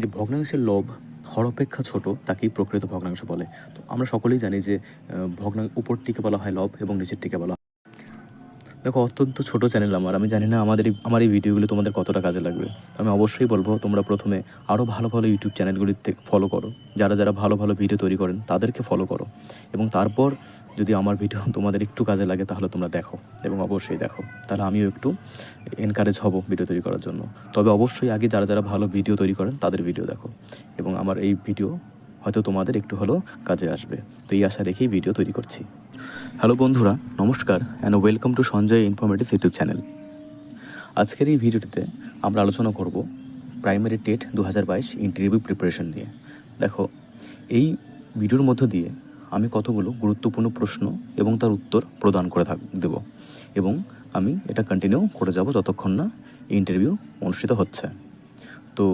যে ভগ্নাংশের লোভ, হরপেক্ষা ছোট, তাকেই প্রকৃত ভগ্নাংশ বলে। তো আমরা সকলেই জানি যে ভগ্নাং উপরটিকে বলা হয় লব এবং নিচের নিচেরটিকে বলা হয়। দেখো, অত্যন্ত ছোট চ্যানেল আমার। আমি জানি না আমাদের আমার এই ভিডিওগুলো তোমাদের কতটা কাজে লাগবে। আমি অবশ্যই বলব, তোমরা প্রথমে আরও ভালো ভালো ইউটিউব চ্যানেলগুলিতে ফলো করো। যারা যারা ভালো ভালো ভিডিও তৈরি করেন, তাদেরকে ফলো করো। এবং তারপর যদি আমার ভিডিও তোমাদের একটু কাজে লাগে, তাহলে তোমরা দেখো এবং অবশ্যই দেখো। তাহলে আমিও একটু এনকারেজ হব ভিডিও তৈরি করার জন্য। তবে অবশ্যই আগে যারা যারা ভালো ভিডিও তৈরি করেন, তাদের ভিডিও দেখো। এবং আমার এই ভিডিও হয়তো তোমাদের একটু হলেও কাজে আসবে। তো এই আশা রেখেই ভিডিও তৈরি করছি। হ্যালো বন্ধুরা, নমস্কার and welcome to Sanjay informative YouTube channel. আজকের এই ভিডিওটিতে আমরা আলোচনা করব প্রাইমারি টেট দু হাজার বাইশ ইন্টারভিউ প্রিপারেশন নিয়ে। দেখো, এই ভিডিওর মধ্য দিয়ে আমি কতগুলো গুরুত্বপূর্ণ প্রশ্ন এবং তার উত্তর প্রদান করে থাক দেব। এবং আমি এটা কন্টিনিউ করে যাব যতক্ষণ না ইন্টারভিউ অনুষ্ঠিত হচ্ছে। তো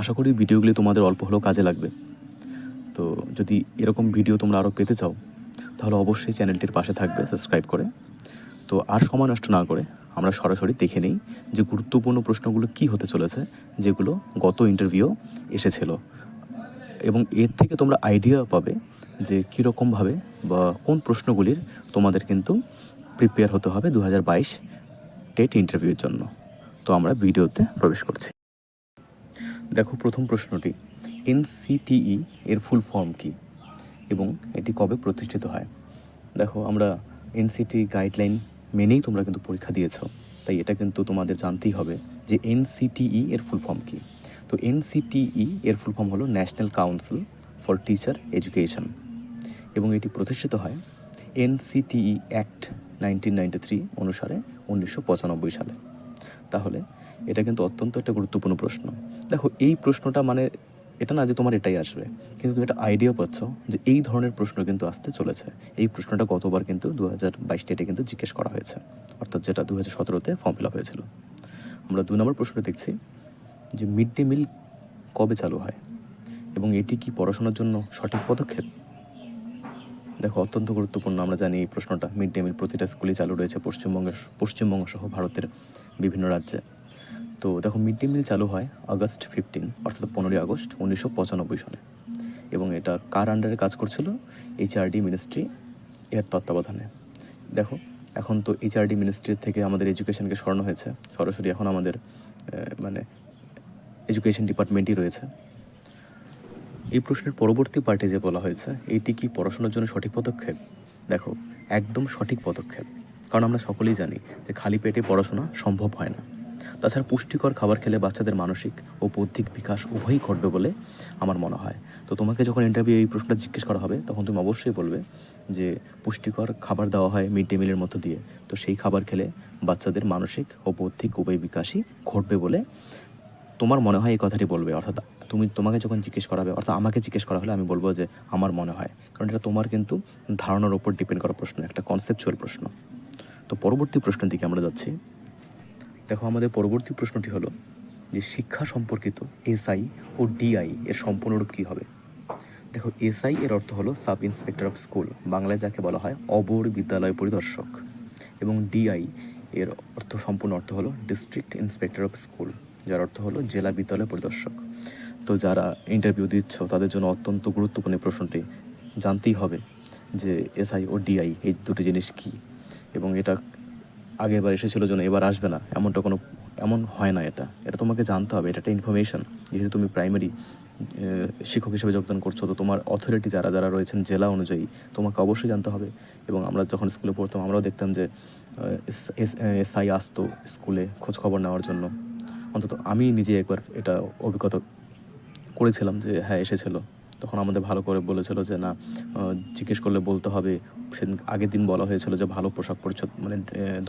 আশা করি ভিডিওগুলি তোমাদের অল্প হলেও কাজে লাগবে। তো যদি এরকম ভিডিও তোমরা আরও পেতে চাও, তাহলে অবশ্যই চ্যানেলটির পাশে থাকবে সাবস্ক্রাইব করে। তো আর সময় নষ্ট না করে আমরা সরাসরি দেখে নিই যে গুরুত্বপূর্ণ প্রশ্নগুলো কি হতে চলেছে, যেগুলো গত ইন্টারভিউ এসেছিল। এবং এর থেকে তোমরা আইডিয়া পাবে যে কীরকমভাবে বা কোন প্রশ্নগুলির তোমাদের কিন্তু প্রিপেয়ার হতে হবে দু হাজার বাইশ টেট ইন্টারভিউর জন্য। তো আমরা ভিডিওতে প্রবেশ করছি। দেখো প্রথম প্রশ্নটি, এনসিটিই এর ফুল ফর্ম কি এবং এটি কবে প্রতিষ্ঠিত হয়? দেখো আমরা এনসিটি গাইডলাইন মেনেই তোমরা কিন্তু পরীক্ষা দিয়েছ, তাই এটা কিন্তু তোমাদের জানতেই হবে যে এনসিটিই এর ফুল ফর্ম কি। তো এনসিটিই এর ফুল ফর্ম হলো National Council for Teacher Education এবং এটি প্রতিষ্ঠিত হয় এনসিটিই অ্যাক্ট নাইনটিন অনুসারে উনিশশো পঁচানব্বই সালে। তাহলে এটা কিন্তু অত্যন্ত একটা গুরুত্বপূর্ণ প্রশ্ন। দেখো, এই প্রশ্নটা মানে এটা না যে তোমার এটাই আসবে, কিন্তু তুমি একটা আইডিয়া পাচ্ছ যে এই ধরনের প্রশ্ন কিন্তু আসতে চলেছে। এই প্রশ্নটা গতবার কিন্তু দু হাজার বাইশ ডেটে কিন্তু জিজ্ঞেস করা হয়েছে, অর্থাৎ যেটা দু হাজার সতেরোতে ফর্ম ফিল আপ হয়েছিল। আমরা দু নম্বর প্রশ্ন দেখছি, যে মিড ডে মিল কবে চালু হয় এবং এটি কি পড়াশোনার জন্য সঠিক পদক্ষেপ? দেখো, অত্যন্ত গুরুত্বপূর্ণ। আমরা জানি এই প্রশ্নটা। মিড ডে মিল প্রতিটা স্কুলে চালু রয়েছে পশ্চিমবঙ্গের পশ্চিমবঙ্গ সহ ভারতের বিভিন্ন রাজ্যে। তো দেখো মিড ডে মিল চালু হয় আগস্ট ফিফটিন অর্থাৎ পনেরোই আগস্ট উনিশশো পঁচানব্বই সালে এবং এটা কার আন্ডারে কাজ করছিল? এইচআরডি মিনিস্ট্রি এর তত্ত্বাবধানে। দেখো, এখন তো এইচআরডি মিনিস্ট্রি থেকে আমাদের এডুকেশনকে সরানো হয়েছে। সরাসরি এখন আমাদের মানে এডুকেশন ডিপার্টমেন্টই রয়েছে। এই প্রশ্নের পরবর্তী পার্টে যে বলা হয়েছে, এটি কি পড়াশোনার জন্য সঠিক পদক্ষেপ? দেখো, একদম সঠিক পদক্ষেপ। কারণ আমরা সকলেই জানি যে খালি পেটে পড়াশোনা সম্ভব হয় না। তাছাড়া পুষ্টিকর খাবার খেলে বাচ্চাদের মানসিক ও বৌদ্ধিক বিকাশ উভয়ই ঘটবে বলে আমার মনে হয়। তো তোমাকে যখন ইন্টারভিউ এই প্রশ্নটা জিজ্ঞেস করা হবে, তখন তুমি অবশ্যই বলবে যে পুষ্টিকর খাবার দেওয়া হয় মিড ডে মিলের মধ্য দিয়ে। তো সেই খাবার খেলে বাচ্চাদের মানসিক ও বৌদ্ধিক উভয় বিকাশই ঘটবে বলে তোমার মনে হয় এই কথাটি বলবে, অর্থাৎ তুমি তোমাকে যখন জিজ্ঞেস করা হবে অর্থাৎ আমাকে জিজ্ঞেস করা হলে আমি বলব যে আমার মনে হয়। কারণ এটা তোমার কিন্তু ধারণার ওপর ডিপেন্ড করা প্রশ্ন, একটা কনসেপচুয়াল প্রশ্ন। তো পরবর্তী প্রশ্নের দিকে আমরা যাচ্ছি। দেখো, আমাদের পরবর্তী প্রশ্নটি হলো যে শিক্ষা সম্পর্কিত এসআই ও ডিআই এর সম্পূর্ণরূপ কী হবে? দেখো, এসআই এর অর্থ হলো সাব ইন্সপেক্টর অফ স্কুল, বাংলায় যাকে বলা হয় অবর বিদ্যালয় পরিদর্শক। এবং ডিআই এর অর্থ, সম্পূর্ণ অর্থ হলো ডিস্ট্রিক্ট ইন্সপেক্টর অফ স্কুল। যার অর্থ হলো জেলা বিদ্যালয় পরিদর্শক। তো যারা ইন্টারভিউ দিচ্ছ, তাদের জন্য অত্যন্ত গুরুত্বপূর্ণ প্রশ্নটি জানতেই হবে যে এসআই ও ডিআই এই দুটি জিনিস কী? এবং এটা আগেরবার এসেছিল জন্য এবার আসবে না, এমনটা কোনো, এমন হয় না এটা। এটা তোমাকে জানতে হবে, এটা একটা ইনফরমেশন যেহেতু তুমি প্রাইমারি শিক্ষক হিসেবে যোগদান করছ, তো তোমার অথরিটি যারা যারা রয়েছেন জেলা অনুযায়ী, তোমাকে অবশ্যই জানতে হবে। এবং আমরা যখন স্কুলে পড়তাম, আমরাও দেখতাম যে এসআই আসতো স্কুলে খোঁজ খবর নেওয়ার জন্য। অন্তত আমি নিজে একবার এটা অভিজ্ঞতা করেছিলাম যে হ্যাঁ এসেছিল। তখন আমাদের ভালো করে বলেছিল যে, না জিজ্ঞেস করলে বলতে হবে। সেদিন আগের দিন বলা হয়েছিল যে, ভালো পোশাক পরিচ্ছদ মানে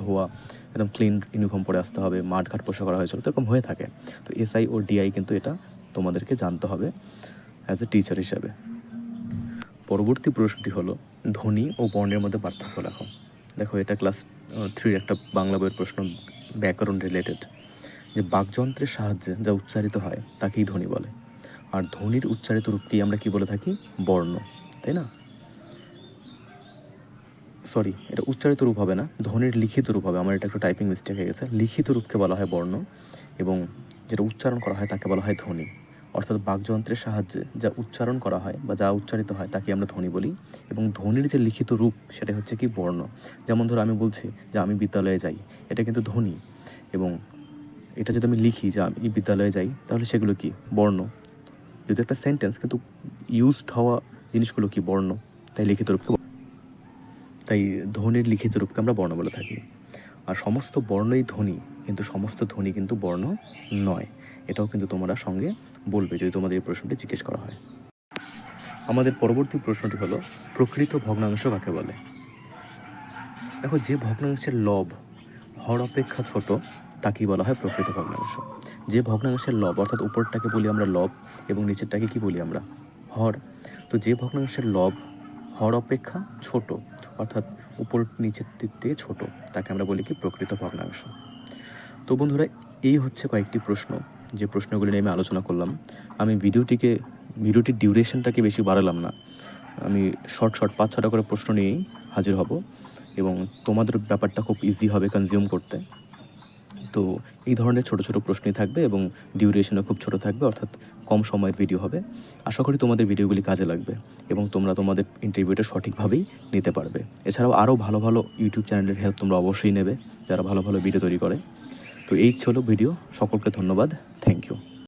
ধোয়া, একদম ক্লিন ইউনিফর্ম পরে আসতে হবে মাঠঘাট পোশাক করা হয়েছিল। তো এরকম হয়ে থাকে। তো এসআই ও ডিআই কিন্তু এটা তোমাদেরকে জানতে হবে অ্যাজ এ টিচার হিসাবে। পরবর্তী প্রশ্নটি হলো, ধ্বনি ও বর্ণের মধ্যে পার্থক্য লেখো দেখো, এটা ক্লাস থ্রির একটা বাংলা বইয়ের প্রশ্ন ব্যাকরণ রিলেটেড যে বাকযন্ত্রের সাহায্যে যা উচ্চারিত হয়, তাকেই ধ্বনি বলে। আর ধ্বনির উচ্চারিত রূপকেই আমরা কি বলে থাকি? বর্ণ। তাই না? সরি এটা উচ্চারিত রূপ হবে না, ধ্বনির লিখিত রূপ হবে। আমার এটা একটু টাইপিং মিস্টেক হয়ে গেছে। লিখিত রূপকে বলা হয় বর্ণ এবং যেটা উচ্চারণ করা হয়, তাকে বলা হয় ধ্বনি। অর্থাৎ বাকযন্ত্রের সাহায্যে যা উচ্চারণ করা হয় বা যা উচ্চারিত হয়, তাকে আমরা ধ্বনি বলি এবং ধ্বনির যে লিখিত রূপ সেটা হচ্ছে কি বর্ণ। যেমন ধরো আমি বলছি যে আমি বিদ্যালয়ে যাই, এটা কিন্তু ধ্বনি এবং এটা যদি আমি লিখি যে আমি বিদ্যালয়ে যাই, তাহলে সেগুলো কি? বর্ণ। যদি একটা সেন্টেন্স কিন্তু ইউজড হওয়া জিনিসগুলো কি বর্ণ? তাই লিখিত রূপকে তাই ধ্বনির লিখিত রূপকে আমরা বর্ণ বলে থাকি। আর সমস্ত বর্ণই ধ্বনি, কিন্তু সমস্ত ধ্বনি কিন্তু বর্ণ নয়। এটাও কিন্তু তোমরা সঙ্গে বলবে যদি তোমাদের এই প্রশ্নটি জিজ্ঞেস করা হয়। আমাদের পরবর্তী প্রশ্নটি হলো, প্রকৃত ভগ্নাংশ কাকে বলে? দেখো, যে ভগ্নাংশের লব হর অপেক্ষা ছোট, তাকেই বলা হয় প্রকৃত ভগ্নাংশ। যে ভগ্নাংশের লব, অর্থাৎ উপরটাকে বলি আমরা লব এবং নিচেরটাকে কি বলি আমরা? হর। তো যে ভগ্নাংশের লব হর অপেক্ষা ছোট, অর্থাৎ উপর নিচের দিক থেকে ছোট, তাকে আমরা বলি কি প্রকৃত ভগ্নাংশ। তো বন্ধুরা, এই হচ্ছে কয়েকটি প্রশ্ন। যে প্রশ্নগুলি নিয়ে আমি আলোচনা করলাম, আমি ভিডিওটিকে, ভিডিওটির ডিউরেশনটাকে বেশি বাড়ালাম না। আমি শর্ট শর্ট পাঁচ, ছটা করে প্রশ্ন নিয়েই হাজির হব। এবং তোমাদের ব্যাপারটা খুব ইজি হবে কনজিউম করতে। তো এই ধরনের ছোট ছোট প্রশ্নই থাকবে এবং ডিউরেশনও খুব ছোট থাকবে, অর্থাৎ কম সময়ের ভিডিও হবে। আশা করি তোমাদের ভিডিওগুলি কাজে লাগবে এবং তোমরা তোমাদের ইন্টারভিউটা সঠিকভাবেই নিতে পারবে। এছাড়াও আরও ভালো ভালো ইউটিউব চ্যানেলের হেল্প তোমরা অবশ্যই নেবে যারা ভালো ভালো ভিডিও তৈরি করে। তো এই ছিল ভিডিও সকলকে ধন্যবাদ থ্যাংক ইউ